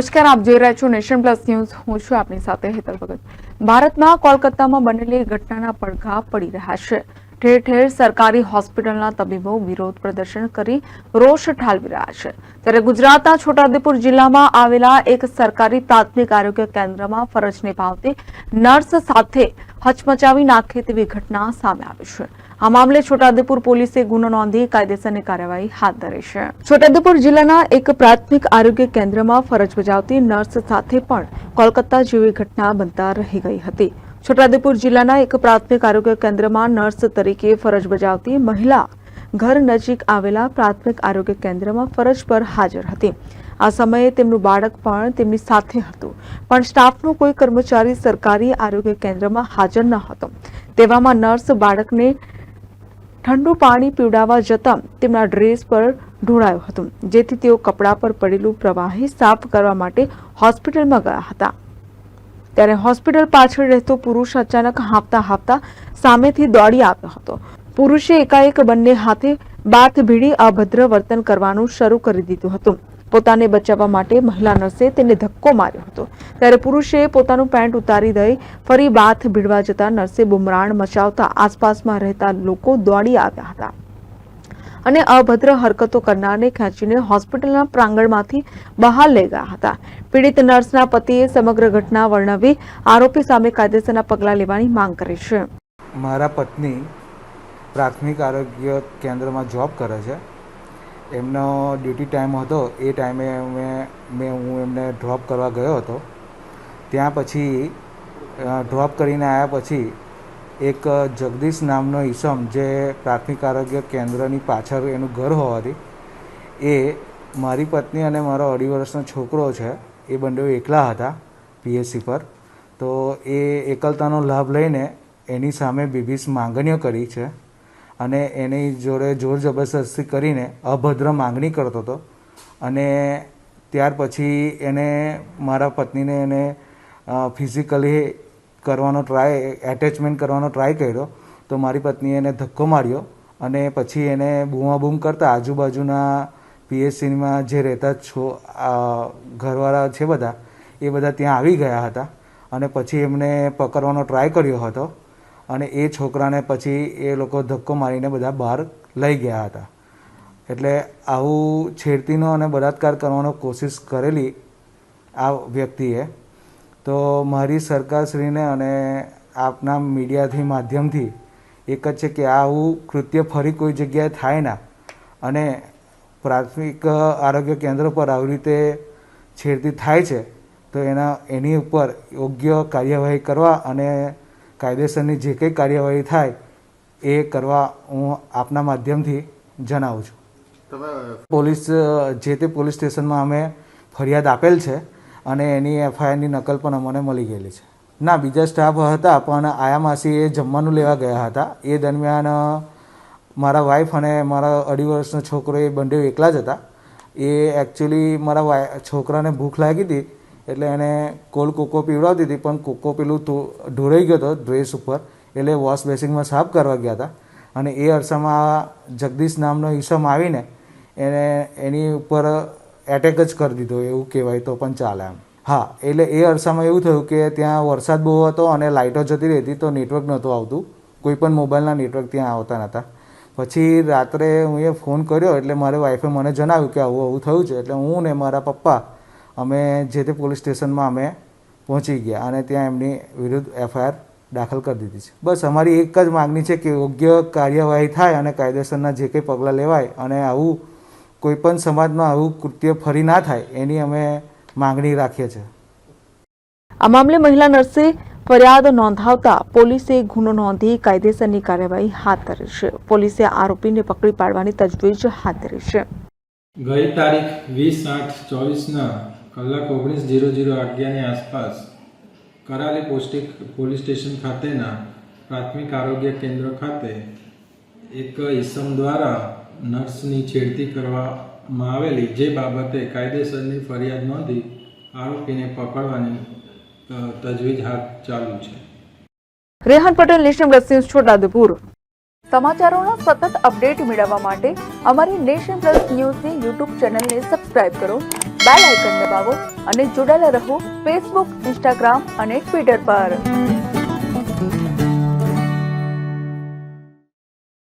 નમસ્કાર, આપ જોઈ રહ્યા છો નેશન પ્લસ ન્યૂઝ. હું છું આપની સાથે હેતલ ભગત. ભારતમાં કોલકાતામાં બનેલી ઘટનાના પડઘા પડી રહ્યા છે. ઠેર ઠેર સરકારી હોસ્પિટલના તબીબો વિરોધ પ્રદર્શન કરી રોષ ઠાલવી રહ્યા છે. ત્યારે ગુજરાતના છોટાઉદેપુર જિલ્લામાં આવેલા એક સરકારી પ્રાથમિક આરોગ્ય કેન્દ્રમાં ફરજ નિભાવતી નર્સ સાથે હચમચાવી નાખે તેવી ઘટના સામે આવી છે. આ મામલે છોટાઉદેપુર પોલીસે ગુનો નોંધી કાયદેસરની કાર્યવાહી હાથ ધરી છે. છોટાઉદેપુર જિલ્લાના એક પ્રાથમિક આરોગ્ય કેન્દ્રમાં ફરજ બજાવતી નર્સ સાથે પણ કોલકાતા જેવી ઘટના બનતા રહી ગઈ હતી. છોટાઉદેપુર જિલ્લાના એક પ્રાથમિક આરોગ્ય કેન્દ્રમાં નર્સ તરીકે ફરજ બજાવતી મહિલા ઘર નજીક આવેલા પ્રાથમિક આરોગ્ય કેન્દ્રમાં ફરજ પર હાજર હતી. આ સમયે તેમનું બાળક પણ તેમની સાથે હતું, પણ સ્ટાફનો કોઈ કર્મચારી સરકારી આરોગ્ય કેન્દ્રમાં હાજર ન હતો. તેવામાં નર્સ બાળકને ઠંડુ પાણી પીવડાવવા જતાં તેમના ડ્રેસ પર ઢોળાયું હતું, જેથી તેઓ કપડા પર પડેલું પ્રવાહી સાફ કરવા માટે હોસ્પિટલમાં ગયા હતા. ત્યારે હોસ્પિટલ પાછળ રહેતો પુરુષ અચાનક હાંફતા હાંફતા સામેથી દોડી આવ્યો હતો. પુરુષે એકાએક બંને હાથે બાથ ભીડી અભદ્ર વર્તન કરવાનું શરૂ કરી દીધું હતું. પોતાને બચાવવા માટે મહિલા નર્સે તેને ધક્કો માર્યો હતો. ત્યારે પુરુષે પોતાનું પેન્ટ ઉતારી દઈ ફરી બાથ ભીડવા જતા નર્સે બુમરાણ મચાવતા આસપાસમાં રહેતા લોકો દોડી આવ્યા હતા. અને અભદ્ર હરકતો કરનારને ખેંચીને હોસ્પિટલના પ્રાંગણમાંથી બહાર લઈ ગયા હતા. પીડિત નર્સના પતિએ સમગ્ર ઘટના વર્ણવી આરોપી સામે કાયદેસરના પગલાં લેવાની માંગ કરી છે. મારા પત્ની પ્રાથમિક આરોગ્ય કેન્દ્રમાં જોબ કરે છે. એમનો ડ્યુટી ટાઈમ હતો. એ ટાઈમે મેં મેં, હું એમને ડ્રોપ કરવા ગયો હતો. ત્યાં પછી ડ્રોપ કરીને આવ્યા પછી એક જગદીશ નામનો ઈસમ જે પ્રાથમિક આરોગ્ય કેન્દ્રની પાછળ એનું ઘર હોવાથી, એ મારી પત્ની અને મારો અઢી વર્ષનો છોકરો છે, એ બંને એકલા હતા પીએસસી પર. તો એ એકલતાનો લાભ લઈને એની સામે બીબીસ માંગણીઓ કરી છે અને એની જોડે જોર જબરદસ્તી કરીને અભદ્ર માંગણી કરતો હતો. અને ત્યાર પછી એને મારા પત્નીને એને ફિઝિકલી કરવાનો ટ્રાય એટેચમેન્ટ કરવાનો ટ્રાય કર્યો, તો મારી પત્નીએ એને ધક્કો માર્યો અને પછી એને બૂમાબૂમ કરતા આજુબાજુના પીએચસીમાં જે રહેતા છો ઘરવાળા છે બધા, એ બધા ત્યાં આવી ગયા હતા અને પછી એમને પકડવાનો ટ્રાય કર્યો હતો અને એ છોકરાને પછી એ લોકો ધક્કો મારીને બધા બહાર લઈ ગયા હતા. એટલે આવું છેડતીનો અને બળાત્કાર કરવાનો કોશિશ કરેલી આ વ્યક્તિએ તો મારી સરકારશ્રીને અને આપના મીડિયાથી માધ્યમથી એક જ છે કે આવું કૃત્ય ફરી કોઈ જગ્યાએ થાય ના અને પ્રાથમિક આરોગ્ય કેન્દ્ર પર આવી રીતે છેડતી થાય છે તો એના એની ઉપર યોગ્ય કાર્યવાહી કરવા અને કાયદેસરની જે કંઈ કાર્યવાહી થાય એ કરવા હું આપના માધ્યમથી જણાવું છું. પોલીસ જે તે પોલીસ સ્ટેશનમાં અમે ફરિયાદ આપેલ છે અને એની એફઆઈઆરની નકલ પણ અમને મળી ગયેલી છે. ના, બીજા સ્ટાફ હતા, પણ આયા માસી એ જમવાનું લેવા ગયા હતા. એ દરમિયાન મારા વાઈફ અને મારા અઢી વર્ષનો છોકરો એ બંને એકલા જ હતા. એ એકચ્યુઅલી મારા વાઈ છોકરાને ભૂખ લાગી હતી, એટલે એને કોલ્ડ કોકો પીવડાવતી હતી, પણ કોકો પેલું ઢોળાઈ ગયો હતો ડ્રેસ ઉપર, એટલે વોશ બેસિંગમાં સાફ કરવા ગયા હતા. અને એ અરસામાં જગદીશ નામનો ઈસમ આવીને એને, એની ઉપર એટેક જ કરી દીધો, એવું કહેવાય તો પણ ચાલે એમ. હા, એટલે એ અરસામાં એવું થયું કે ત્યાં વરસાદ બહુ હતો અને લાઇટો જતી રહેતી તો નેટવર્ક નહોતું આવતું. કોઈ પણ મોબાઈલના નેટવર્ક ત્યાં આવતા નહોતા. પછી રાત્રે હું એ ફોન કર્યો એટલે મારે વાઈફે મને જણાવ્યું કે આવું આવું થયું છે. એટલે હું ને મારા પપ્પા અમે જે તે પોલીસ સ્ટેશનમાં અમે પહોંચી ગયા અને ત્યાં એમની વિરુદ્ધ એફઆઈઆર દાખલ કરી દીધી છે. બસ અમારી એક જ માગણી છે કે યોગ્ય કાર્યવાહી થાય અને કાયદેસરના જે કંઈ પગલાં લેવાય અને આવું કોઈપણ સમાજમાં આવું કૃત્ય ફરી ના થાય એની અમે માંગણી રાખીએ છીએ. આ મામલે મહિલા નર્સે ફરિયાદ નોંધાવતા પોલીસે ગુનો નોંધી કાયદેસરની કાર્યવાહી હાથ ધરી છે. પોલીસે આરોપીને પકડી પાડવાની તજવીજ હાથ ધરી છે. ગઈ તારીખ વીસ આઠ ચોવીસના કલાક ઓગણીસ જીરો જીરો અગિયારની આસપાસ કરાલી પોસ્ટિક પોલીસ સ્ટેશન ખાતેના પ્રાથમિક આરોગ્ય કેન્દ્ર ખાતે એક ઈસમ દ્વારા નર્સની છેડતી કરવામાં આવેલી જે બાબતે કાયદેસરની ફરિયાદ નોંધી આરોપીને પકડવાની તજવીજ હાથ ચાલુ છે. Rehan Patel, nation plus news, Chhota Udepur. સમાચારોના સતત અપડેટ મેળવવા માટે અમારી નેશન પ્લસ ન્યૂઝની યુટ્યુબ ચેનલને સબસ્ક્રાઇબ કરો, બેલ આઇકન દબાવો અને જોડાયેલા રહો ફેસબુક, ઇન્સ્ટાગ્રામ અને ટ્વિટર પર.